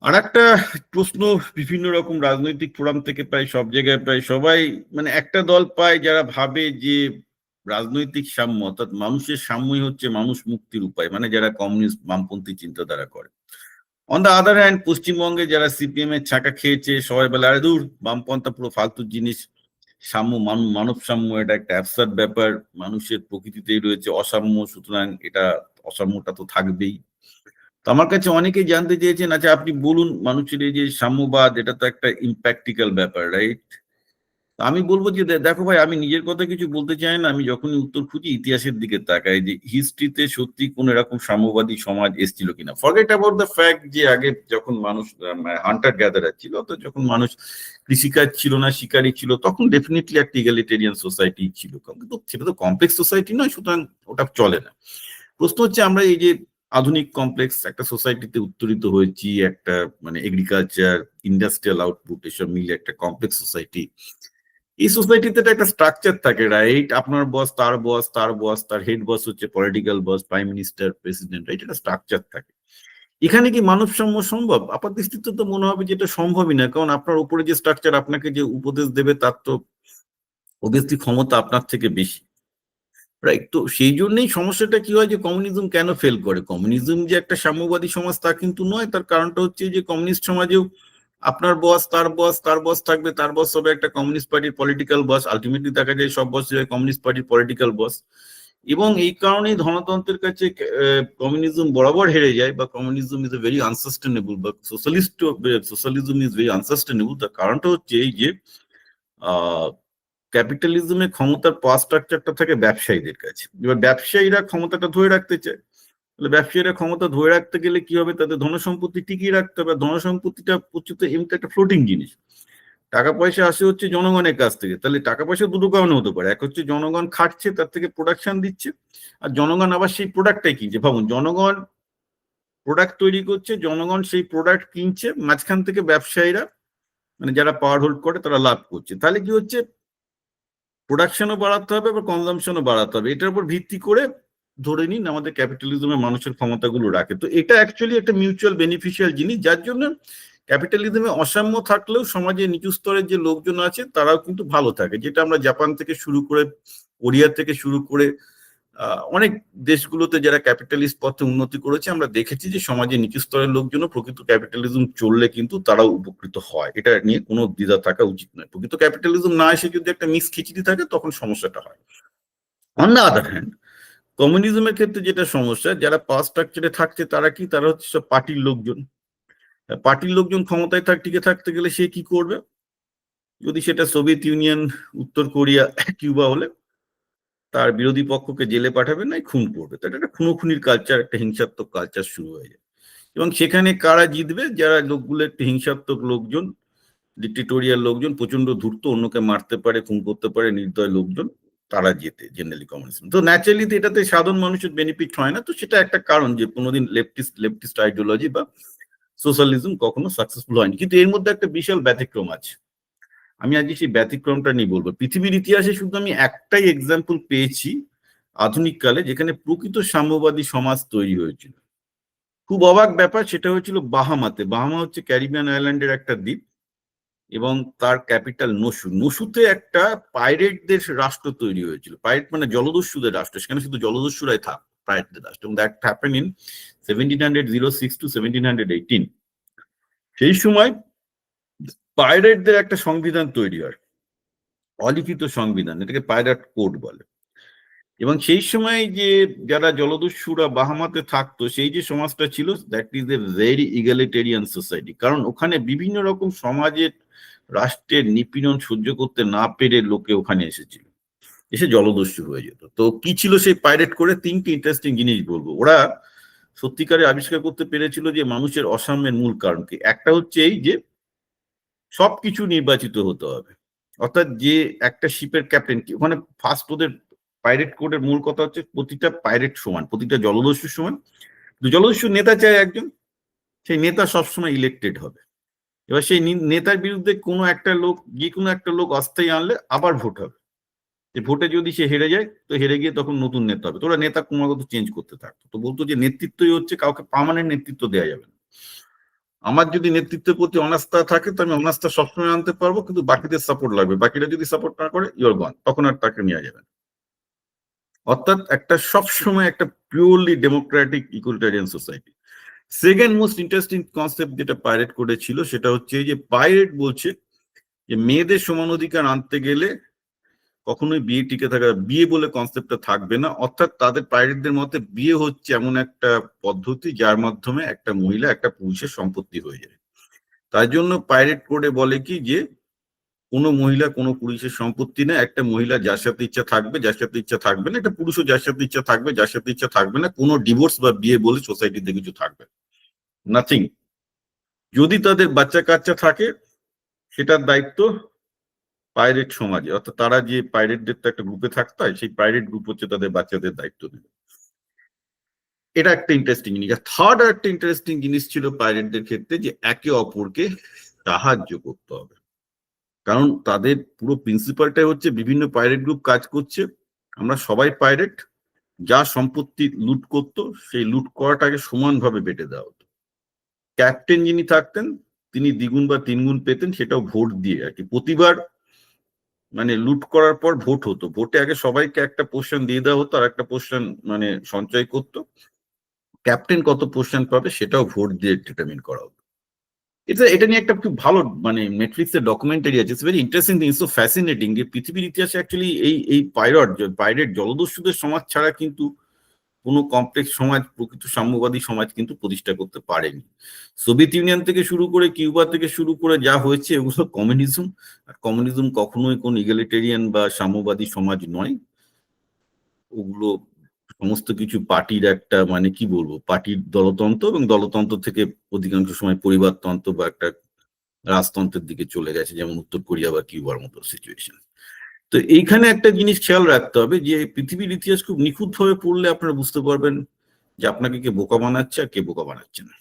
আর একটা প্রশ্ন বিভিন্ন রকম রাজনৈতিক ফোরাম থেকে প্রায় সব জায়গায় প্রায় সবাই মানে একটা দল পায় যারা ভাবে যে রাজনৈতিক সাম্য, অর্থাৎ মানুষের সাম্যই হচ্ছে মানুষ মুক্তির উপায় মানে যারা কমিউনিস্ট বামপন্থী চিন্তাধারা করে। অন দ্য আদার হ্যান্ড পশ্চিমবঙ্গে যারা সিপিএম এর ছাকা খেয়েছে, সবাই বলে, আরে দূর, বামপন্থা পুরো ফালতু জিনিস, সাম্য, মান- মানব সাম্য, এটা একটা অ্যাবসার্ড ব্যাপার, মানুষের প্রকৃতিতেই রয়েছে অসাম্য, সুতরাং এটা অসাম্যটা তো থাকবেই। তো আমার কাছে অনেকেই জানতে চেয়েছেন আচ্ছা আপনি বলুন মানুষের এই যে সাম্যবাদ, এটা তো একটা ইম্প্র্যাকটিক্যাল ব্যাপার রাইট আমি বলব যে দেখো ভাই, আমি নিজের কথা কিছু বলতে চাই না, আমি যখনই উত্তর খুঁজি ইতিহাসের দিকে তাকাই যে হিস্ট্রিতে সত্যি কোন এরকম সাম্যবাদী সমাজ এসেছিল কিনা। ফরগেট অ্যাবাউট দ্য ফ্যাক্ট যে আগে যখন মানুষ হান্টার গ্যাদারার ছিল, তো যখন মানুষ কৃষিকাজ ছিল না, শিকারী ছিল, তখন ডেফিনেটলি একটা ইগালিটেরিয়ান সোসাইটি ছিল। কিন্তু সেটা তো কমপ্লেক্স সোসাইটি নয়, সুতরাং ওটা চলে না। প্রশ্ন হচ্ছে আমরা এই যে আধুনিক কমপ্লেক্স একটা সোসাইটিতে উত্তরিত হয়েছি, একটা মানে এগ্রিকালচার ইন্ডাস্ট্রিয়াল আউটপুট এসব মিলে একটা কমপ্লেক্স সোসাইটি এই সোসাইটিতে একটা স্ট্রাকচার থাকে রাইট আপনার বস তার বস তার বস তার হেড বস হচ্ছে political boss prime minister president right একটা স্ট্রাকচার থাকে। এখানে কি মানব সাম্য সম্ভব? আপাত দৃষ্টিতে তো মনে হবে যে এটা সম্ভবই না, কারণ আপনার উপরে যে স্ট্রাকচার আপনাকে যে উপদেশ দেবে, তার তো অবভিয়াসলি ক্ষমতা আপনার থেকে বেশি। রাইট তো সেই জন্যই সমস্যাটা কি হয় যে কমিউনিজম কেন ফেল করে? কমিউনিজম যে একটা সাম্যবাদী সমাজ তা কিন্তু নয়। তার কারণটা হচ্ছে যে কমিউনিস্ট সমাজেও আপনার বস তার বস তার বস থাকবে, তার বস হবে একটা কমিউনিস্ট পার্টির পলিটিক্যাল বস আলটিমেটলি দেখা যায় সব বস কমিউনিস্ট পার্টির পলিটিক্যাল বস এবং এই কারণেই ধনতন্ত্রের কাছে কমিউনিজম বরাবর হেরে যায় বা communism is a very unsustainable বা socialist socialism is very unsustainable তার কারণটা হচ্ছে এই যে ক্যাপিটালিজমে ক্ষমতার পাওয়ার স্ট্রাকচারটা থাকে ব্যবসায়ীদের কাছে। এবার ব্যবসায়ীরা ক্ষমতাটা ধরে রাখতে চায়। তাহলে ব্যবসায়ীরা ক্ষমতা ধরে রাখতে গেলে কি হবে? তাদের ধনসম্পত্তি টিকিয়ে রাখতে হবে। ধনসম্পত্তিটা প্রচুর এমনি একটা ফ্লোটিং জিনিস। টাকা পয়সা আসে হচ্ছে জনগণের কাছ থেকে। তাহলে টাকা পয়সা দুটো কারণে হতে পারে। এক হচ্ছে জনগণ খাটছে, তার থেকে প্রোডাকশন দিচ্ছে। আর জনগণ আবার সেই প্রোডাক্টটাই কিনছে। ভাবুন, জনগণ প্রোডাক্ট তৈরি করছে, জনগণ সেই প্রোডাক্ট কিনছে। মাঝখান থেকে ব্যবসায়ীরা মানে যারা পাওয়ার হোল্ড করে, তারা লাভ করছে। তাহলে কি হচ্ছে? প্রোডাকশনও বাড়াতে হবে বা কনজামশনও বাড়াতে হবে। এটার উপর ভিত্তি করে ধরে নিন আমাদের ক্যাপিটালিজমের মানুষের ক্ষমতাগুলো রাখে। তো এটা অ্যাকচুয়ালি একটা মিউচুয়াল বেনিফিশিয়াল জিনিস, যার জন্য ক্যাপিটালিজমে অসাম্য থাকলেও সমাজে নিচু স্তরের যে লোকজন আছে, তারাও কিন্তু ভালো থাকে। যেটা আমরা জাপান থেকে শুরু করে কোরিয়া থেকে শুরু করে অনেক দেশগুলোতে যারা ক্যাপিটালিস্ট পথে উন্নতি করেছে, আমরা দেখেছি যে সমাজে নিচু স্তরের লোকজনও প্রকৃত ক্যাপিটালিজম চললে কিন্তু তারাও উপকৃত হয়। এটা নিয়ে কোনো দ্বিধা থাকা উচিত নয়। প্রকৃত ক্যাপিটালিজম না এসে যদি একটা মিস খিচড়ি থাকে, তখন সমস্যাটা হয়। অন দ্য আদার হ্যান্ড কমিউনিজমের ক্ষেত্রে যেটা সমস্যা, যারা পাওয়ার স্ট্রাকচারে থাকছে, তারা কি? তারা হচ্ছে সব পার্টির লোকজন। পার্টির লোকজন ক্ষমতায় থাক, টিকে থাকতে গেলে সে কি করবে? যদি সেটা সোভিয়েত ইউনিয়ন উত্তর কোরিয়া কিউবা হলে তার বিরোধী পক্ষকে জেলে পাঠাবে না, খুন করবে। তো একটা খুনোখুনির কালচার একটা হিংসাত্মক কালচার শুরু হয়ে যায়। এবং সেখানে কারা জিতবে? যারা লোকগুলো একটু হিংসাত্মক লোকজন ডিক্টেটোরিয়াল লোকজন প্রচণ্ড ধূর্ত, অন্যকে মারতে পারে, খুন করতে পারে, নির্দয় লোকজন, তারা যেতে জেনারেলি কমিউনিজম তো ন্যাচারালি তো এটাতে সাধারণ মানুষের বেনিফিট হয় না। তো সেটা একটা কারণ যে কোনোদিন লেফটিস্ট লেফটিস্ট আইডিওলজি বা সোশ্যালিজম কখনো সাকসেসফুল হয়নি। কিন্তু এর মধ্যে একটা বিশাল ব্যতিক্রম আছে। আমি আজকে সেই ব্যতিক্রমটা নিয়ে বলব। পৃথিবীর ইতিহাসে শুধু আমি একটাই এক্সাম্পল পেয়েছি আধুনিক কালে, যেখানে প্রকৃত সাম্যবাদী সমাজ তৈরি হয়েছিল। খুব অবাক ব্যাপার, সেটা হয়েছিল বাহামাতে। বাহামা হচ্ছে ক্যারিবিয়ান আইল্যান্ডের একটা দ্বীপ এবং তার ক্যাপিটাল নসু। নসুতে একটা পাইরেটদের রাষ্ট্র তৈরি হয়েছিল। পাইরেট মানে জলদস্যুদের রাষ্ট্র, সেখানে শুধু জলদস্যুরাই থাক, পাইরেটদের রাষ্ট্র। এবং that happen in seventeen hundred zero six to seventeen hundred eighteen সেই সময় পাইরেটদের একটা সংবিধান তৈরি হয়। অলিখিত সংবিধান, এটাকে পাইরেট কোড বলে। এবং সেই সময় যে যারা জলদস্যুরা বাহামাতে থাকতো, সেই যে সমাজটা ছিল that is a very egalitarian society কারণ ওখানে বিভিন্ন রকম সমাজের রাষ্ট্রের নিপীড়ন সহ্য করতে না পেরে লোকে ওখানে এসেছিল। এসে জলদস্যু হয়ে যেত। তো কি ছিল সেই পাইরেট করে তিনটি ইন্টারেস্টিং জিনিস বলব। ওরা সত্যিকারে আবিষ্কার করতে পেরেছিল যে মানুষের অসাম্যের মূল কারণ কি? একটা হচ্ছে এই যে সবকিছু নির্বাচিত হতে হবে। অর্থাৎ যে একটা শিপের ক্যাপ্টেন ওখানে ফার্স্ট ওদের পাইরেট কোডের মূল কথা হচ্ছে প্রতিটা পাইরেট সমান, প্রতিটা জলদস্যু সমান। জলদস্যু নেতা চায় একজন, সেই নেতা সবসময় ইলেক্টেড হবে। এবার সেই নেতার বিরুদ্ধে কোনো একটা লোক যে কোনো একটা লোক অস্থায়ী আনলে আবার ভোট হবে। যে ভোটে যদি সে হেরে যায়, তো হেরে গিয়ে তখন নতুন নেতা হবে। তোরা নেতা ক্রমাগত চেঞ্জ করতে থাকতো। তো বলতো যে নেতৃত্বই হচ্ছে, কাউকে পার্মানেন্ট নেতৃত্ব দেওয়া যাবে না। আমার যদি নেতৃত্বের প্রতি অনাস্থা থাকে, তো আমি অনাস্থা সবসময় আনতে পারব, কিন্তু বাকিদের সাপোর্ট লাগবে। বাকিরা যদি সাপোর্ট না করে ইউর গন তখন আর তাকে নেওয়া যাবে অর্থাৎ একটা সবসময় একটা purely democratic equalitarian society second most interesting concept যেটা পাইরেট করেছিল সেটা হচ্ছে যে পাইরেট বলছে যে মেয়েদের সমান অধিকার আনতে গেলে কখনোই বিয়ে টিকে থাকা, বিয়ে বলে কনসেপ্টটা থাকবে না। অর্থাৎ তাদের পাইরেটদের মতে বিয়ে হচ্ছে এমন একটা পদ্ধতি যার মাধ্যমে একটা মহিলা একটা পুরুষের সম্পত্তি হয়ে যায়। তাই জন্য পাইরেট কোডে বলে কি যে, কোনো মহিলা কোনো পুরুষের সম্পত্তি না, একটা মহিলা যার সাথে ইচ্ছা থাকবে, যার সাথে ইচ্ছা থাকবে না, একটা পুরুষও যার সাথে ইচ্ছা থাকবে, যার সাথে ইচ্ছা থাকবে না, কোনো ডিভোর্স বা বিয়ে বলে সোসাইটিতে কিছু থাকবে নাথিং যদি তাদের বাচ্চা কাচ্চা থাকে, সেটার দায়িত্ব পাইরেট সমাজে, অর্থাৎ তারা যে পাইরেটদের তো একটা গ্রুপে থাকতে হয়, সেই পাইরেট গ্রুপ হচ্ছে তাদের বাচ্চাদের দায়িত্ব নেবে এটা একটা ইন্টারেস্টিং জিনিস। আর থার্ড আর একটা ইন্টারেস্টিং জিনিস ছিল পাইরেটদের ক্ষেত্রে যে একে অপরকে সাহায্য করতে হবে। কারণ তাদের পুরো প্রিন্সিপালটাই হচ্ছে বিভিন্ন পাইরেট গ্রুপ কাজ করছে, আমরা সবাই পাইরেট যা সম্পত্তি লুট করতো, সেই লুট করাটাকে সমানভাবে বেটে দেওয়া হতো। ক্যাপ্টেন যিনি থাকতেন, তিনি দ্বিগুণ বা তিনগুণ পেতেন, সেটাও ভোট দিয়ে আর কি। প্রতিবার মানে লুট করার পর ভোট হতো। ভোটে আগে সবাইকে একটা পোর্শন দিয়ে দেওয়া হতো আর একটা পোর্শন মানে সঞ্চয় করতো। ক্যাপ্টেন কত পোর্শন পাবে সেটাও ভোট দিয়ে ডিটারমিন করা হতো। এটা এটা নিয়ে একটা খুব ভালো মানে নেটফ্লিক্স এর ডকুমেন্টারি আছে। It's very interesting thing so fascinating যে পৃথিবীর ইতিহাসে অ্যাকচুয়ালি এই এই পাইরট পাইরেট জলদস্যুদের সমাজ ছাড়া কিন্তু কোনো কমপ্লেক্স সমাজ, প্রকৃত সাম্যবাদী সমাজ কিন্তু প্রতিষ্ঠা করতে পারেনি। সোভিয়েত ইউনিয়ন থেকে শুরু করে কিউবা থেকে শুরু করে যা হয়েছে এগুলো কমিউনিজম আর কমিউনিজম কখনোই কোন ইগালিটেরিয়ান বা সাম্যবাদী সমাজ নয়। ওগুলো সমস্ত কিছু পার্টির একটা মানে কি বলব, পার্টির দলতন্ত্র এবং দলতন্ত্র থেকে অধিকাংশ সময় পরিবারতন্ত্র বা একটা রাজতন্ত্রের দিকে চলে গেছে, যেমন উত্তর কোরিয়া বা কিউবার মতো সিচুয়েশন তো এইখানে একটা জিনিস খেয়াল রাখতে হবে যে পৃথিবীর ইতিহাস খুব নিখুঁত ভাবে পড়লে আপনারা বুঝতে পারবেন যে আপনাকে কে বোকা বানাচ্ছে আর কে বোকা বানাচ্ছে না।